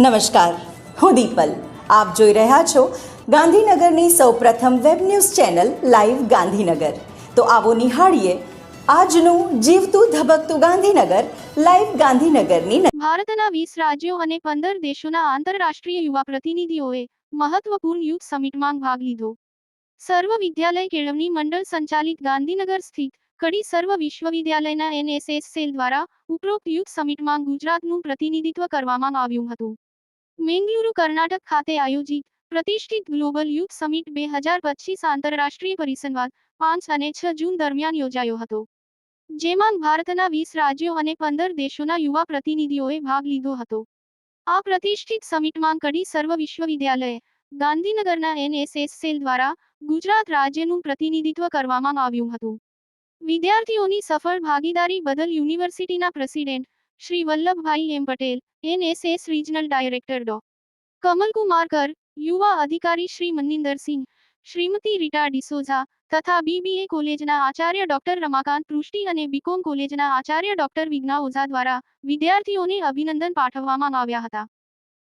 નમસ્કાર. હું દીપલ. આપ જોઈ રહ્યા છો ગાંધીનગરની સૌપ્રથમ web news channel live Gandhinagar. તો આવો નિહાળીએ આજનું જીવતું ધબકતું ગાંધીનગર લાઈવ ગાંધીનગરની ભારતના વીસ રાજ્યો અને પંદર દેશોના આંતરરાષ્ટ્રીય યુવા પ્રતિનિધિઓએ મહત્વપૂર્ણ યુથ સમિટમાં ભાગ લીધો. સર્વ વિદ્યાલય કેળવણી મંડળ સંચાલિત ગાંધીનગર સ્થિત કડી સર્વ વિશ્વવિદ્યાલયના એનએસએસ સેલ દ્વારા ઉપરોક્ત યુથ સમિટમાં ગુજરાતનું પ્રતિનિધિત્વ કરવામાં આવ્યું હતું. મેંગલુરુ કર્ણાટક ખાતે આયોજિત પ્રતિષ્ઠિત ગ્લોબલ યુથ સમિટ બે હજાર પચીસ આંતરરાષ્ટ્રીય પરિસંવાદ પાંચ અને છ જૂન દરમિયાન યોજાયો હતો. જેમાં ભારતના વીસ રાજ્યો અને પંદર દેશોના યુવા પ્રતિનિધિઓએ ભાગ લીધો હતો. આ પ્રતિષ્ઠિત સમિટમાં કડી સર્વ વિશ્વવિદ્યાલય, ગાંધીનગરના એનએસએસ સેલ દ્વારા ગુજરાત રાજ્યનું પ્રતિનિધિત્વ કરવામાં આવ્યું હતું. વિદ્યાર્થીઓની સફળ ભાગીદારી બદલ યુનિવર્સિટીના president Shri Vallabhbhai M Patel NSS regional director Dr Kamalkumar Kar યુવા અધિકારી શ્રી મનિંદરસિંહ શ્રીમતી રીટા ડિસોઝા તથા બીબીએ કોલેજના આચાર્ય ડોક્ટર રમાકાંત પૃષ્ટિ અને બીકોમ કોલેજના આચાર્ય ડોક્ટર વિજ્ઞા ઓઝા દ્વારા વિદ્યાર્થીઓને અભિનંદન પાઠવવામાં આવ્યા હતા.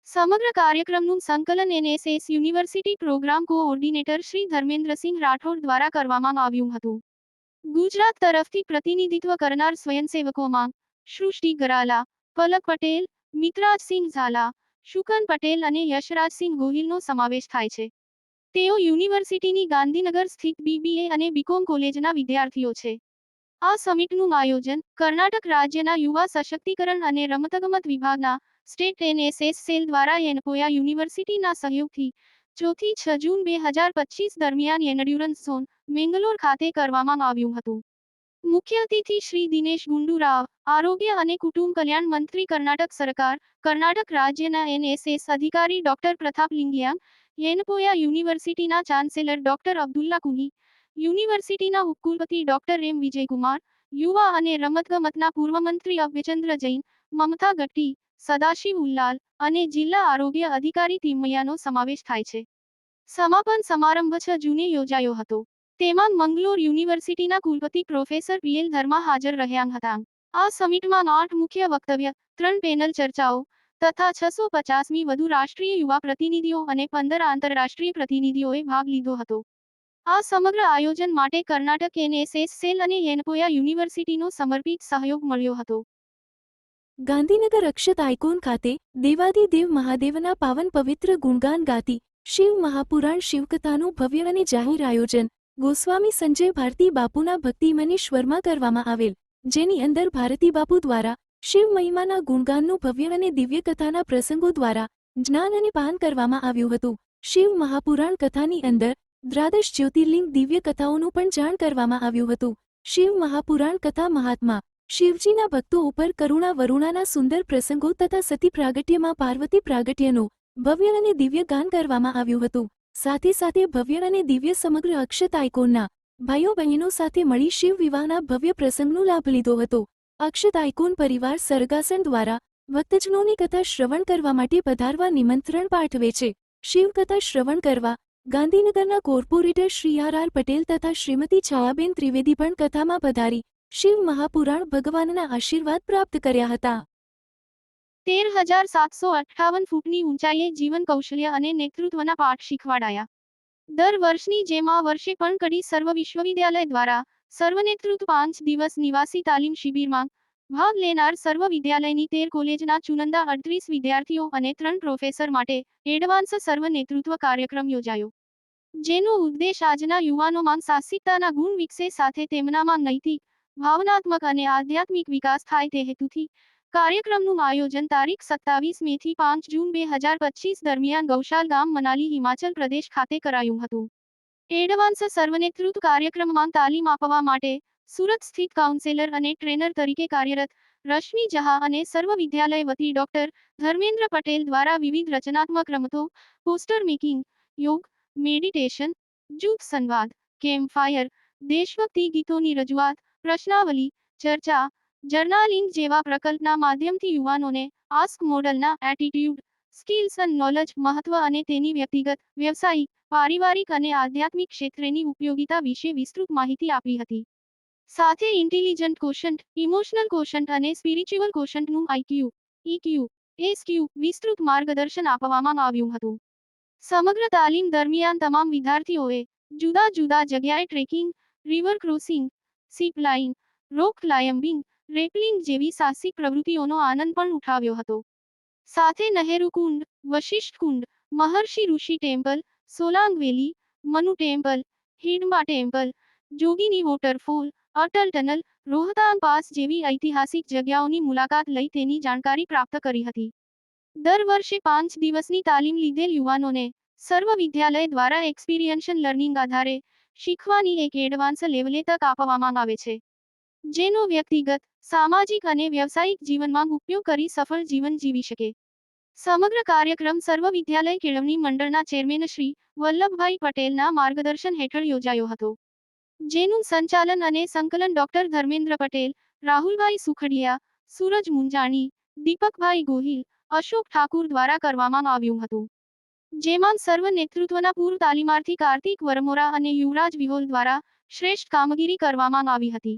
સમગ્ર કાર્યક્રમનું સંકલન NSS university program coordinator Shri Dharmendrasinh Rathod દ્વારા કરવામાં આવ્યું હતું. ગુજરાત તરફથી પ્રતિનિધિત્વ કરનાર સ્વયંસેવકોમાં સૃષ્ટિ ગરાલા પલક પટેલ મિત્રાજસિંહ ઝાલા શુકન પટેલ અને યશરાજસિંહ ગોહિલનો સમાવેશ થાય છે. તેઓ યુનિવર્સિટીની ગાંધીનગર સ્થિત બીબીએ અને બીકોમ કોલેજના વિદ્યાર્થીઓ છે. આ સમિટનું આયોજન કર્ણાટક રાજ્યના યુવા સશક્તિકરણ અને રમતગમત વિભાગના સ્ટેટ એનએસએસ સેલ દ્વારા એનપોયા યુનિવર્સિટીના સહયોગથી ચોથી છ જૂન બે હજાર પચીસ દરમિયાન એનડ્યુરન્સ ઝોન મેંગલોર ખાતે કરવામાં આવ્યું હતું. મુખ્ય અતિથિ શ્રી દિનેશ ગુંડુરાવ આરોગ્ય અને કુટુંબ કલ્યાણ મંત્રી કર્ણાટક સરકાર, કર્ણાટક રાજ્યના એનએસએસ અધિકારી ડોક્ટર પ્રતાપ લિંગિયા યેનપોયા યુનિવર્સિટીના ચાન્સેલર ડોક્ટર અબ્દુલ્લા કુની, યુનિવર્સિટીના ઉપકુલપતિ ડોક્ટર એમ વિજયકુમાર, યુવા અને રમતગમતના પૂર્વ મંત્રી અભ્યચંદ્ર જૈન, મમતા ગટ્ટી સદાશિવ ઉલ્લાલ અને જિલ્લા આરોગ્ય અધિકારી તિમૈયાનો સમાવેશ થાય છે. સમાપન સમારંભ છ જૂને યોજાયો હતો. તેમાં મંગલોર યુનિવર્સિટીના કુલપતિ પ્રોફેસર પીએલ ધર્મા હાજર રહ્યા હતા. આ સમિટમાં આઠ મુખ્ય વક્તવ્ય, ત્રણ પેનલ ચર્ચાઓ તથા છસો પચાસમી વધુ રાષ્ટ્રીય યુવા પ્રતિનિધિઓ અને પંદર આંતરરાષ્ટ્રીય પ્રતિનિધિઓએ ભાગ લીધો હતો. આ સમગ્ર આયોજન માટે કર્ણાટક એનએસએસ સેલ અને એનપોયા યુનિવર્સિટીનો સમર્પિત સહયોગ મળ્યો હતો. ગાંધીનગર અક્ષત આઇકોન ખાતે દેવાદિદેવ મહાદેવના પાવન પવિત્ર ગુણગાન ગાતી શિવ મહાપુરાણ શિવકથાનું ભવ્ય અને જાહેર આયોજન ગોસ્વામી સંજય ભારતી બાપુના ભક્તિમનીશ્વરમાં કરવામાં આવેલ, જેની અંદર ભારતી બાપુ દ્વારા, શિવ મહિમાના ગુણગાનનું ભવ્ય અને દિવ્ય કથાના પ્રસંગો દ્વારા, જ્ઞાન અને પાન કરવામાં આવ્યું હતું. શિવ મહાપુરાણ કથાની અંદર, દ્રાદશ જ્યોતિર્લિંગ દિવ્ય કથાઓનું પણ જાણ કરવામાં આવ્યું હતું. શિવ મહાપુરાણ કથા મહાત્મા, શિવજીના ભક્તો ઉપર કરુણા વરુણાના સુંદર પ્રસંગો તથા સતી પ્રાગટ્યમાં પાર્વતી પ્રાગટ્યનું ભવ્ય અને દિવ્ય ગાન કરવામાં આવ્યું હતું. સાથે સાથે ભવ્ય અને દિવ્ય સમગ્ર અક્ષત આઇકોનના ભાઈઓ બહેનો સાથે મળી શિવ વિવાહના ભવ્ય પ્રસંગનો લાભ લીધો હતો. અક્ષત આઇકોન પરિવાર સરગાસન દ્વારા ભક્તજનોની કથા શ્રવણ કરવા માટે પધારવા નિમંત્રણ પાઠવે છે. શિવકથા શ્રવણ કરવા ગાંધીનગરના corporator Shri R R Patel તથા શ્રીમતી છાયાબેન ત્રિવેદી પણ કથામાં પધારી શિવ મહાપુરાણ ભગવાનના આશીર્વાદ પ્રાપ્ત કર્યા હતા. તેર હજાર સાતસો અઠ્ઠાવન ફૂટની ઊંચાઈએ જીવન કૌશલ્ય અને નેતૃત્વના પાઠ શીખવાડાયા. દર વર્ષની જેમ આ વર્ષે પણ કડી સર્વ વિશ્વવિદ્યાલય દ્વારા સર્વનેતૃત્વ પાંચ દિવસ નિવાસી તાલીમ શિબિરમાં ભાગ લેનાર સર્વ વિદ્યાલયની તેર કોલેજના ચુનંદા અડત્રીસ વિદ્યાર્થીઓ અને ત્રણ પ્રોફેસર માટે એડવાન્સ સર્વ નેતૃત્વ કાર્યક્રમ યોજાયો. જેનો ઉદ્દેશ આજના યુવાનોમાં સાહસિકતાના ગુણ વિકસે સાથે તેમનામાં નૈતિક, ભાવનાત્મક અને આધ્યાત્મિક વિકાસ થાય તે હેતુથી કાર્યક્રમનું આયોજન તારીખ સત્તાવીસ મે થી પાંચ જૂન બે હજાર પચીસ દરમિયાન ગૌશાલ ગામ મનાલી હિમાચલ પ્રદેશ ખાતે કરાયું હતું. એડવાન્સ સર્વનેતૃત્વ કાર્યક્રમમાં તાલીમ આપવા માટે સુરત સ્થિત કાઉન્સેલર અને ટ્રેનર તરીકે કાર્યરત રશ્મિ જહા અને સર્વ વિદ્યાલય વતી ડોક્ટર ધર્મેન્દ્ર પટેલ દ્વારા વિવિધ રચનાત્મક રમતો, પોસ્ટર મેકિંગ, યોગ, મેડિટેશન, જૂથ સંવાદ, કેમ્પ ફાયર, દેશભક્તિ ગીતોની રજૂઆત, પ્રશ્નાવલી, ચર્ચા જર્નાલિંગ જેવા પ્રકલ્પના માધ્યમથી યુવાનોને આસ્ક મોડલના એટીટ્યુડ સ્કિલ્સ અને નોલેજ મહત્વ અને તેની વ્યક્તિગત, વ્યવસાયિક, પારિવારિક અને આધ્યાત્મિક ક્ષેત્રેની ઉપયોગિતા વિશે વિસ્તૃત માહિતી આપી હતી. સાથે ઇન્ટેલિજન્ટ કોશન્ટ ઇમોશનલ કોશન્ટ અને સ્પિરિચ્યુઅલ કોશન્ટનું આઈક્યુ ઇક્યુ એસક્યુ વિસ્તૃત માર્ગદર્શન આપવામાં આવ્યું હતું. સમગ્ર તાલીમ દરમિયાન તમામ વિદ્યાર્થીઓએ જુદા જુદા જગ્યાએ trekking river crossing zip line rock climbing rappelling જેવી સાહસિક પ્રવૃત્તિઓનો આનંદ પણ ઉઠાવ્યો હતો. સાથે Nehru Kund, Vashisht Kund, Maharshi Rishi temple Solang valley Manu temple, Hidimba temple, Jogini waterfall, Atal tunnel, Rohtang pass જેવી ઐતિહાસિક જગ્યાઓની મુલાકાત લઈ તેની જાણકારી પ્રાપ્ત કરી હતી. દર વર્ષે પાંચ દિવસની તાલીમ લીધેલ યુવાનોને સર્વ વિદ્યાલય દ્વારા એક્સપિરિયન્શિયલ લર્નિંગ આધારે શીખવાની એક એડવાન્સ લેવલે તક આપવામાં આવે છે. જેનો વ્યક્તિગત, સામાજિક અને વ્યવસાયિક જીવનમાં ઉપયોગ કરી સફળ જીવન જીવી શકે. સમગ્ર કાર્યક્રમ સર્વ વિદ્યાલય કેળવણી મંડળના ચેરમેન શ્રી વલ્લભભાઈ પટેલના માર્ગદર્શન હેઠળ યોજાયો હતો. જેનું સંચાલન અને સંકલન ડોક્ટર ધર્મેન્દ્ર પટેલ, રાહુલભાઈ સુખડિયા, સૂરજ મુંજાણી, દીપકભાઈ ગોહિલ, અશોક ઠાકુર દ્વારા કરવામાં આવ્યું હતું. જેમાં સર્વ નેતૃત્વના પૂર્વ તાલીમાર્થી કાર્તિક વરમોરા અને યુવરાજ વિહોલ દ્વારા શ્રેષ્ઠ કામગીરી કરવામાં આવી હતી.